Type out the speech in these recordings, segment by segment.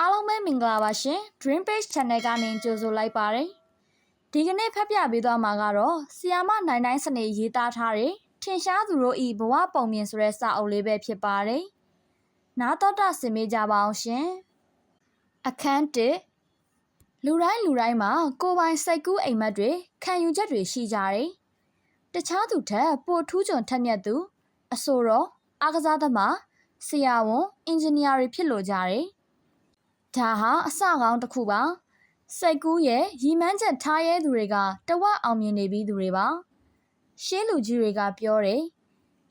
အားလုံးပဲမင်္ဂလာပါရှင် Dream Page Channel ကနေကြိုဆိုလိုက်ပါတယ်ဒီကနေ့ဖတ်ပြပေးသွားမှာကတော့ဆီယာမနိုင်တိုင်းစနေရေးသားထားတဲ့ထင်ရှားသူတို့ဤဘဝပုံမြင်ဆိုတဲ့စာအုပ်လေးပဲဖြစ်ပါတယ်နားတော်တာဆင်မေးကြပါအောင်ရှင်အခန်း1လူတိုင်းလူတိုင်းမှာကိုယ်ပိုင်စိတ်ကူးအိမ်မက်တွေခံယူချက်တွေရှိကြတယ်တခြားသူထက်ပိုထူးချွန်ထက်မြက်သူအဆိုတော်အားကစားသမားဆရာဝန်အင်ဂျင်နီယာတွေဖြစ်လို့ကြတယ် ဒါဟာအစကောင်းတစ်ခုပါစိတ်ကူးရဲ့ရီမန်းချက်ထားရဲသူတွေကတဝက်အောင်မြင်နေပြီးသူတွေပါရှင်းလူကြီးတွေကပြောတယ်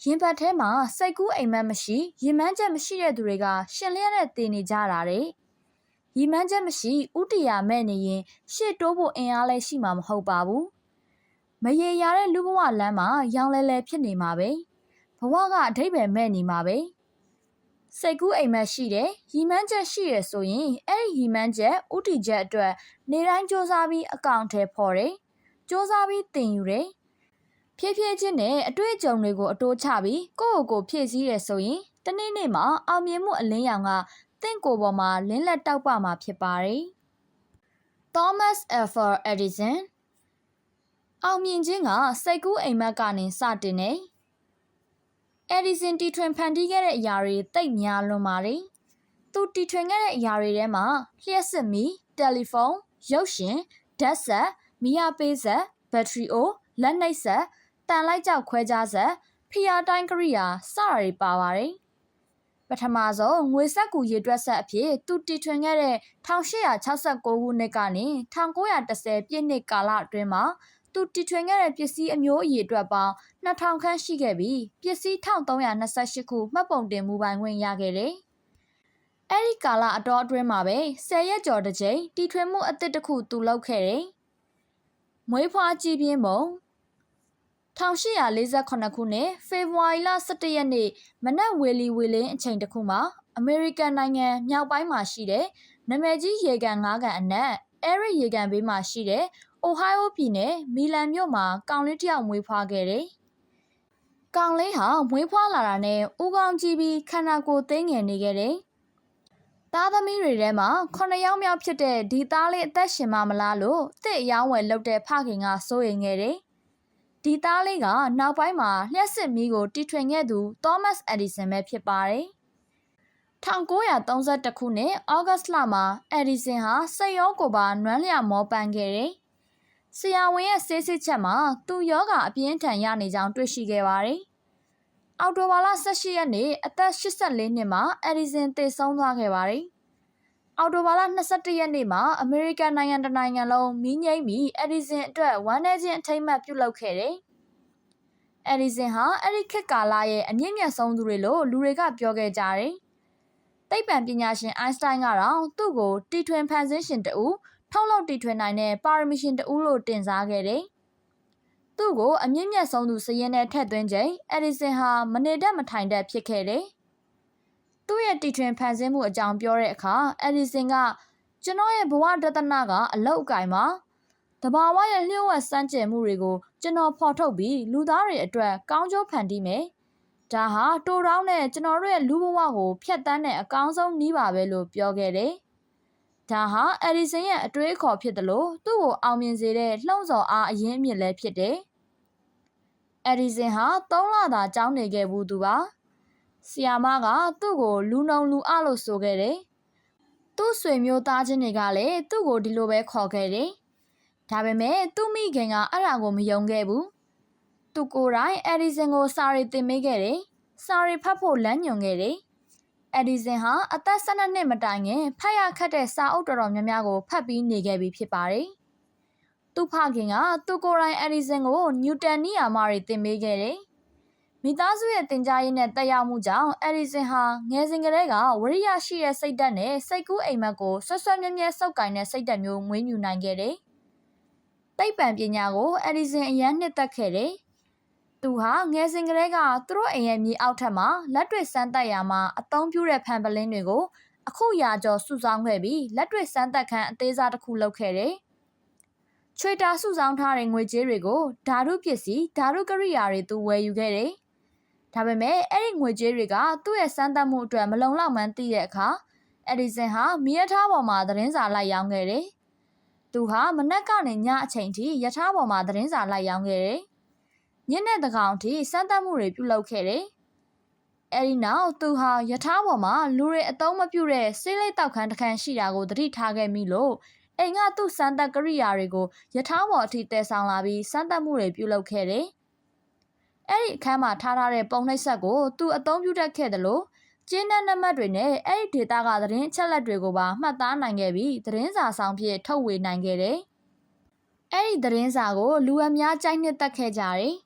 ရင်ပတ်ထဲမှာစိတ်ကူးအိမ်မက်မရှိရင်မန်းချက်မရှိတဲ့သူတွေကရှင်လျက်နဲ့တည်နေကြတာတဲ့ရီမန်းချက်မရှိဥတီယာမဲ့နေရင်ရှေ့တိုးဖို့အင်အားလည်းရှိမှာမဟုတ်ပါဘူးမရေရာတဲ့လူဘဝလမ်းမှာရောင်လဲလဲဖြစ်နေမှာပဲဘဝကအထိပ္ပယ်မဲ့နေမှာပဲ စိတ်ကူးအိမ်မက်ရှိတယ်ရီမန်းချက်ရှိရဆိုရင်အဲ့ဒီရီမန်းချက်ဥတီချက်အတွက်နေတိုင်းစ조사ပြီးအကောင့်ထဲဖော်တယ်စ조사ပြီးတင်ယူတယ်ဖြည်းဖြည်းချင်းနဲ့အတွေ့အကြုံတွေကိုအတိုးချပြီးကိုယ့်ကိုယ်ကိုဖြည့်ဆည်းရဆိုရင်တနေ့နေ့မှာအောင်မြင်မှုအလင်းရောင်ကတင့်ကိုယ်ပေါ်မှာလင်းလက်တောက်ပမှာဖြစ်ပါတယ်။ Thomas Alva Edison အောင်မြင်ခြင်းကစိတ်ကူးအိမ်မက်ကနေစတင် နေ။ Edison တီထွင်ဖန်တီးခဲ့တဲ့အရာတွေတိတ်များလွန်ပါတယ်။သူတီထွင်ခဲ့တဲ့အရာတွေထဲမှာလျှက်စစ်မီတယ်လီဖုန်းရုပ်ရှင်ဓာတ်ဆက်မီးရပေးဆက်ဘက်ထရီအိုလက်နှိပ်ဆက်တန်လိုက်ကြောက်ခွဲခြားဆက်ဖီယာတိုင်းကရိယာစတာတွေပါပါတယ်ပထမဆုံးငွေဆက်ကူရေတွက်ဆက်အဖြစ်သူတီထွင်ခဲ့တဲ့1869ခုနှစ်ကနေ1910ပြည့်နှစ်ကာလအတွင်းမှာ သူတီထွင်ခဲ့တဲ့ပစ္စည်းအမျိုးအရေအတွက်ပေါင်း2000ခန့်ရှိခဲ့ပြီးပစ္စည်း1328ခုမှတ်ပုံတင်မှုပိုင်ခွင့်ရခဲ့တယ်။အဲဒီကာလအတော်အတွင်းမှာပဲ10ရက်ကျော်တစ်ကြိမ်တီထွင်မှုအသစ်တစ်ခုသူလုပ်ခဲ့တယ်။မွေးဖွားကြည်ပြင်းပုံ1848ခုနှစ်ဖေဖော်ဝါရီလ17ရက်နေ့မနက်ဝေလီဝေလင်းအချိန်တစ်ခုမှာအမေရိကန်နိုင်ငံမြောက်ပိုင်းမှာရှိတဲ့နမဲကြီးရေကန်၅ကန်အနက်အဲရစ်ရေကန်ဘေးမှာရှိတဲ့ အိုဟိုင်းအိုပြည်နယ်မီလန်မြို့မှာကောင်လေးတစ်ယောက်မွေးဖွားခဲ့တယ်။ကောင်လေးဟာမွေးဖွားလာတာနဲ့ဦးကောင်းကြည့်ပြီးခန္ဓာကိုယ်သိငယ်နေခဲ့တယ်။သားသမီးတွေထဲမှာ9ယောက်မြောက်ဖြစ်တဲ့ဒီသားလေးအသက်ရှင်မမလားလို့တစ်အယောင်းဝယ်လုပ်တဲ့ဖခင်ကစိုးရိမ်ခဲ့တယ်။ဒီသားလေးကနောက်ပိုင်းမှာလျှက်စစ်မီးကိုတီထွင်ခဲ့သူ Thomas Edison ပဲဖြစ်ပါတယ်။1932ခုနှစ်ဩဂတ်လမှာအက်ဒီဆင်ဟာစိတ်ရောကိုယ်ပါနွမ်းလျမောပန်းခဲ့တယ်။ ဆရာဝန်ရဲ့ဆေးစစ်ချက်မှာသူယောဂအပြင်းထန်ရနေကြောင်းတွေ့ရှိခဲ့ပါတယ်။အော်တိုဘာလ18ရက်နေ့အသက်84နှစ်မှာအက်ဒီဆင်သေဆုံးသွားခဲ့ပါတယ်။အော်တိုဘာလ22ရက်နေ့မှာအမေရိကန်နိုင်ငံတနိုင်ငံလုံးမီးငိမ့်ပြီးအက်ဒီဆင်အတွက်ဝမ်းနည်းခြင်းအထိမ်းအမှတ်ပြုလုပ်ခဲ့တယ်။အက်ဒီဆင်ဟာအဲ့ဒီခေတ်ကာလရဲ့အမြင့်မြတ်ဆုံးသူတွေလို့လူတွေကပြောခဲ့ကြတယ်သိပ္ပံပညာရှင်အိုင်းစတိုင်းကတော့သူ့ကိုတီထွင်ဖန်ဆင်းရှင်တဦး ထုတ်လုပ်တီထွင်နိုင်တဲ့ပါရမီရှင်တဦးလို့တင်စားခဲ့တယ်။သူ့ကိုအမြင့်မြတ်ဆုံးသူစရင်နဲ့ထက်သွင်းချိန်အက်ဒီဆင်ဟာမနေတတ်မထိုင်တတ်ဖြစ်ခဲ့တယ်။သူ့ရဲ့တီထွင်ဖန်ဆင်းမှုအကြောင်းပြောတဲ့အခါအက်ဒီဆင်ကကျွန်တော်ရဲ့ဘဝဒသနာကအလောက်အကင်မှာတဘာဝရဲ့လျှို့ဝှက်စမ်းကြယ်မှုတွေကိုကျွန်တော်ဖော်ထုတ်ပြီးလူသားတွေအတွက်ကောင်းကျိုးဖန်တီးမယ်ဒါဟာတိုတောင်းနဲ့ကျွန်တော်တို့ရဲ့လူဘဝကိုဖျက်ဆီးတဲ့အကောင်းဆုံးနည်းပါပဲလို့ပြောခဲ့တယ်။ ဒါဟာအက်ဒီဆင်ရဲ့အတွေးအခေါ်ဖြစ်တယ်လို့သူ့ကိုအောင်မြင်စေတဲ့လှုံ့ဆော်အားအရင်းအမြစ်လည်းဖြစ်တယ်။အက်ဒီဆင်ဟာ၃လသာကျောင်းနေခဲ့ဘူးသူပါ။ဆီယာမကသူ့ကိုလူနုံလူအလို့ဆိုခဲ့တယ်။သူ့ဆွေမျိုးသားချင်းတွေကလည်းသူ့ကိုဒီလိုပဲခေါ်ခဲ့တယ်။ဒါပေမဲ့သူ့မိခင်ကအဲ့ဒါကိုမယုံခဲ့ဘူးသူကိုယ်တိုင်အက်ဒီဆင်ကိုစာရီတင်ပေးခဲ့တယ်။စာရီဖတ်ဖို့လမ်းညွှန်ခဲ့တယ်။ အက်ဒီဆင်ဟာအသက်12နှစ်မတိုင်ခင်ဖတ်ရခတ်တဲ့စာအုပ်တော်တော်များများကိုဖတ်ပြီးနေခဲ့ပြီဖြစ်ပါတယ်။သူ့ဖခင်ကသူကိုယ်တိုင်အက်ဒီဆင်ကိုနျူတန်နီယာမတွေတင်ပေးခဲ့တယ်။မိသားစုရဲ့တင် जा ရင်းနဲ့တက်ရောက်မှုကြောင့်အက်ဒီဆင်ဟာငယ်စဉ်ကတည်းကဝရိယရှိတဲ့စိတ်ဓာတ်နဲ့စိတ်ကူးအိမ်မက်ကိုဆွဆွမြဲမြဲစောက်ကင်တဲ့စိတ်ဓာတ်မျိုးမွေးမြူနိုင်ခဲ့တယ်။သိပ္ပံပညာကိုအက်ဒီဆင်အရန်နှစ်သက်ခဲ့တယ်။ သူဟာငယ်စဉ်ကတည်းကသူတို့အိမ်ရဲ့မြေအောက်ထပ်မှာလက်တွေ့စမ်းသပ်ရာမှာအသုံးပြုတဲ့ဖန်ပလင်းတွေကိုအခုရာကျော်စုဆောင်းခဲ့ပြီးလက်တွေ့စမ်းသပ်ခန်းအသေးစားတစ်ခုလုပ်ခဲ့တယ်။ချွေတာစုဆောင်းထားတဲ့ငွေကြေးတွေကိုဓာတုပစ္စည်းဓာတုကရိယာတွေသူဝယ်ယူခဲ့တယ်။ဒါပေမဲ့အဲ့ဒီငွေကြေးတွေကသူ့ရဲ့စမ်းသပ်မှုအတွက်မလုံလောက်မှန်းသိတဲ့အခါ။အက်ဒီဆန်ဟာမီးရထားပေါ်မှာသတင်းစာလိုက်ရောင်းခဲ့တယ်။သူဟာမနက်ကနေညအချိန်ထိရထားပေါ်မှာသတင်းစာလိုက်ရောင်းခဲ့တယ်။ ညနေတကောင်ထိစမ်းသပ်မှုတွေပြုလုပ်ခဲ့တယ်။အဲဒီနောက်သူဟာရထားပေါ်မှာလူတွေအသုံးမပြုတဲ့ဆေးလိပ်တောက်ခန်းတစ်ခန်းရှိတာကိုသတိထားခဲ့မိလို့အိမ်ကသူ့စမ်းသပ်ကိရိယာတွေကိုရထားပေါ်အထိတည်ဆောင်လာပြီးစမ်းသပ်မှုတွေပြုလုပ်ခဲ့တယ်။အဲ့ဒီအခန်းမှာထားထားတဲ့ပုံနှိပ်ဆက်ကိုသူအသုံးပြုတတ်ခဲ့တယ်လို့ကျင်းတဲ့နံပါတ်တွေနဲ့အဲ့ဒီဒေတာကသတင်းအချက်လက်တွေကိုပါမှတ်သားနိုင်ခဲ့ပြီးသတင်းစာဆောင်ဖြစ်ထုတ်ဝေနိုင်ခဲ့တယ်။အဲ့ဒီသတင်းစာကိုလူအများကြိုက်နှစ်သက်ခဲ့ကြတယ်။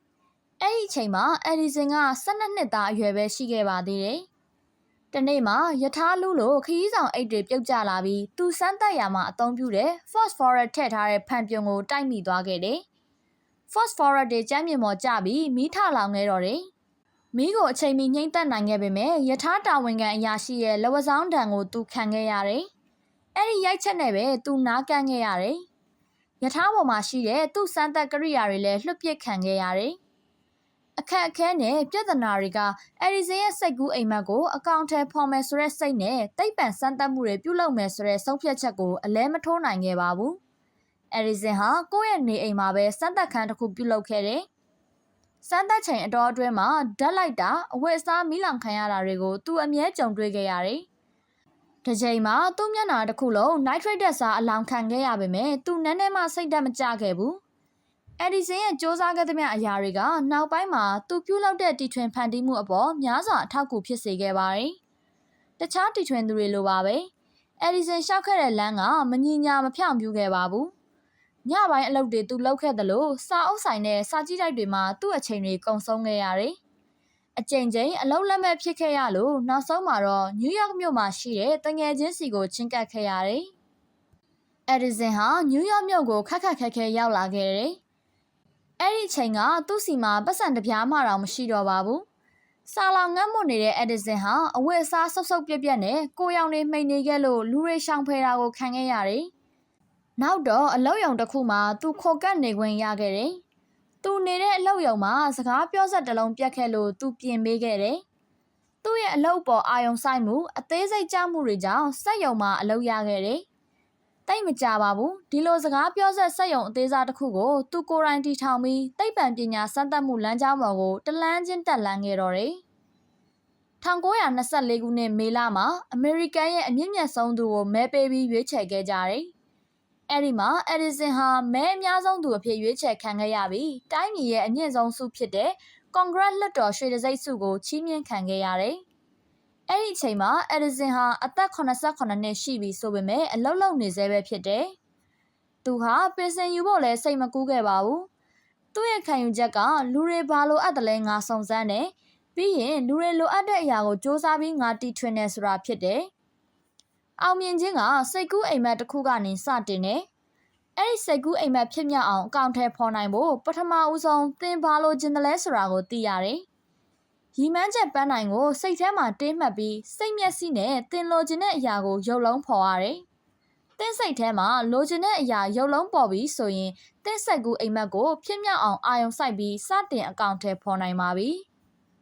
အဲ့ဒီအချိန်မှာအက်ဒီဆန်က12နှစ်သားအရွယ်ပဲရှိခဲ့ပါသေးတယ်။တနေ့မှာယထာလူလို့ခရီးဆောင်အိတ်တွေပြုတ်ကျလာပြီးသူစမ်းသက်ရမှာအသုံးပြုတဲ့ phosphorus ထည့်ထားတဲ့ဖန်ပြုံကိုတိုက်မိသွားခဲ့တယ်။ phosphorus တွေကျမ်းမြေမော်ကျပြီးမီးထလောင်ခဲ့တော့တယ်။မီးကိုအချိန်မီငိမ့်သက်နိုင်ခဲ့ပေမဲ့ယထာတာဝန်ခံအရာရှိရဲ့လက်ဝါးဆောင်တံကိုသူခံခဲ့ရတယ်။အဲ့ဒီရိုက်ချက်နဲ့ပဲသူနားကန်းခဲ့ရတယ်။ယထာပေါ်မှာရှိတဲ့သူ့စမ်းသက်ကိရိယာတွေလည်းလွှတ်ပစ်ခံခဲ့ရတယ်။ အခက်အခဲနဲ့ပြဿနာတွေကအဲရီဇင်ရဲ့စိတ်ကူးအိမ်မက်ကိုအကောင့်ထဲဖော်မယ်ဆိုတဲ့စိတ်နဲ့တိတ်ပံစမ်းသပ်မှုတွေပြုလုပ်မယ်ဆိုတဲ့ဆုံးဖြတ်ချက်ကိုအလဲမထိုးနိုင်ခဲ့ပါဘူး။အဲရီဇင်ဟာကိုယ့်ရဲ့နေအိမ်မှာပဲစမ်းသပ်ခန်းတစ်ခုပြုလုပ်ခဲ့တယ်။စမ်းသပ်ချိန်အတော်အတွင်းမှာဓာတ်လိုက်တာအဝတ်အစားမိလောင်ခံရတာတွေကိုသူအမြဲကြုံတွေ့ခဲ့ရတယ်။တစ်ချိန်မှာသူ့မျက်နှာတစ်ခုလုံး nitrate ဓာတ်စားအလောင်ခံခဲ့ရပေမဲ့သူနည်းနည်းမှစိတ်ဓာတ်မကျခဲ့ဘူး။ အက်ဒီဆင်ရဲ့စ조사ခဲ့သမျှအရာတွေကနောက်ပိုင်းမှာသူပြုလုပ်တဲ့တီထွင်ဖန်တီးမှုအပေါ်များစွာအထောက်အကူဖြစ်စေခဲ့ပါတယ်။တခြားတီထွင်သူတွေလိုပါပဲ။အက်ဒီဆင်ရှောက်ခဲ့တဲ့လမ်းကမညီညာမဖြောင့်ပြူခဲ့ပါဘူး။ညပိုင်းအလုပ်တွေသူလုပ်ခဲ့သလိုစာအုပ်ဆိုင်နဲ့စာကြည့်တိုက်တွေမှာသူ့အချိန်တွေကုန်ဆုံးခဲ့ရတယ်။အကြိမ်ကြိမ်အလုပ်လက်မဲ့ဖြစ်ခဲ့ရလို့နောက်ဆုံးမှာတော့နယူးယောက်မြို့မှာရှိတဲ့တငယ်ချင်းစီကိုချင်းကပ်ခဲ့ရတယ်။အက်ဒီဆင်ဟာနယူးယောက်မြို့ကိုခက်ခက်ခဲခဲရောက်လာခဲ့တယ်။ အဲ့ဒီချိန်ကသူ့စီမှာပတ်စံတပြားမှတော့မရှိတော့ပါဘူး။စာလောင်ငတ်မွနေတဲ့ Edison ဟာအဝတ်အစားဆုပ်ဆုပ်ပြက်ပြက်နဲ့ကိုရောင်တွေမှိန်နေခဲ့လို့လူတွေရှောင်ဖယ်တာကိုခံခဲ့ရတယ်။နောက်တော့အလောက်ယုံတစ်ခုမှာသူခိုကတ်နေခွင့်ရခဲ့တယ်။သူနေတဲ့အလောက်ယုံမှာစကားပြောဆက်တလုံးပြက်ခဲ့လို့သူပြင်ပေးခဲ့တယ်။သူ့ရဲ့အလုပ်ပေါ်အာယုံဆိုင်မှုအသေးစိတ်ကြမှုတွေကြောင့်စက်ယုံမှာအလုပ်ရခဲ့တယ် တိတ်မကြပါဘူးဒီလိုစကားပြောဆက်ဆက်ယုံအသေးစားတစ်ခုကိုသူကိုယ်တိုင်တီထောင်ပြီးတိတ်ပံပညာစမ်းသပ်မှုလမ်းကြောင်းပေါ်ကိုတလန်းချင်းတက်လန်းခဲ့တော့တယ်1924ခုနှစ်မေလမှာအမေရိကန်ရဲ့အမြင့်မြတ်ဆုံးသူကိုမဲပေးပြီးရွေးချယ်ခဲ့ကြတယ်။အဲဒီမှာအက်ဒီဆင်ဟာမဲအများဆုံးသူအဖြစ်ရွေးချယ်ခံခဲ့ရပြီးတိုင်းပြည်ရဲ့အမြင့်ဆုံးဆုဖြစ်တဲ့ကွန်ဂရက်လွှတ်တော်ရွှေတံဆိပ်ဆုကိုချီးမြှင့်ခံခဲ့ရတယ်။ အဲ့ဒီအချိန်မှာအက်ဒီဆင်ဟာအသက်88နှစ်ရှိပြီဆိုပေမဲ့အလုတ်လုံနေသေးပဲဖြစ်တယ်။သူဟာပင်စင်ယူဖို့လည်းစိတ်မကူးခဲ့ပါဘူး။သူ့ရဲ့ခံယူချက်ကလူတွေဘာလိုအပ်တယ်လဲငါစုံစမ်းတယ်။ပြီးရင်လူတွေလိုအပ်တဲ့အရာကိုစ조사ပြီးငါတီထွင်နေဆိုတာဖြစ်တယ်။အောင်မြင်ခြင်းကစိတ်ကူးအိမ်မက်တစ်ခုကနေစတင်တယ်။အဲ့ဒီစိတ်ကူးအိမ်မက်ဖြစ်မြောက်အောင်အကောင့်ထဲဖော်နိုင်ဖို့ပထမဦးဆုံးသင်ဘာလိုခြင်းတလဲဆိုတာကိုသိရတယ်။ ရီမန်းချက်ပန်းနိုင်ကိုစိတ်ထဲမှာတင်းမှတ်ပြီးစိတ်မျက်စိနဲ့တင်လိုချင်တဲ့အရာကိုရုပ်လုံးဖော်ရတယ်။တင်းစိတ်ထဲမှာလိုချင်တဲ့အရာရုပ်လုံးပေါ်ပြီးဆိုရင်တင်းဆက်ကူအိမ်မက်ကိုဖြစ်မြောက်အောင်အာယုံစိုက်ပြီးစတင်အကောင့်ထဲဖော်နိုင်ပါပြီ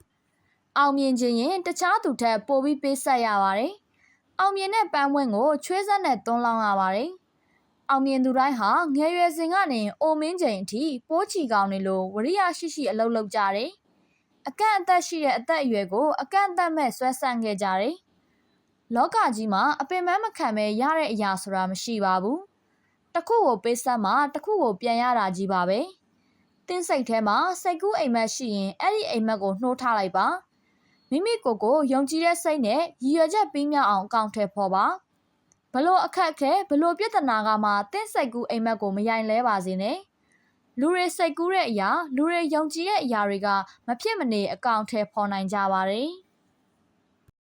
။အောင်မြင်ခြင်းရင်တခြားသူထက်ပိုပြီးပေးဆက်ရပါတယ်။အောင်မြင်တဲ့ပန်းဝင်းကိုချွေးစက်နဲ့သွန်းလောင်းရပါတယ်။အောင်မြင်သူတိုင်းဟာငယ်ရွယ်စဉ်ကနေအိုမင်းချိန်အထိပိုးချီကောင်းနေလို့ဝရိယရှိရှိအလုပ်လုပ်ကြတယ်။ အကန့်အသတ်ရှိတဲ့အသက်အရွယ်ကို အကန့်အသတ်မဲ့ဆွဲဆန့်ခဲ့ကြတယ်။လောကကြီးမှာအပင်ပန်းမခံပဲရတဲ့အရာဆိုတာမရှိပါဘူး။တစ်ခုကိုပေးဆက်မှတစ်ခုကိုပြန်ရတာကြီးပါပဲ။တင်းစိတ်ထဲမှာစိတ်ကူးအိမ်မက်ရှိရင်အဲ့ဒီအိမ်မက်ကိုနှိုးထားလိုက်ပါ။မိမိကိုယ်ကိုယုံကြည်တဲ့စိတ်နဲ့ရည်ရွယ်ချက်ပြီးမြောက်အောင်အကောင့်ထဲပေါ်ပါ။ဘလို့အခက်ခဲဘလို့ပြဿနာကမှတင်းစိတ်ကူးအိမ်မက်ကိုမယိုင်လဲပါစေနဲ့။ လူတွေစိတ်ကူးတဲ့အရာလူတွေယုံကြည်တဲ့အရာတွေကမဖြစ်မနေအကောင့်ထဲပေါ်နိုင်ကြပါတယ်။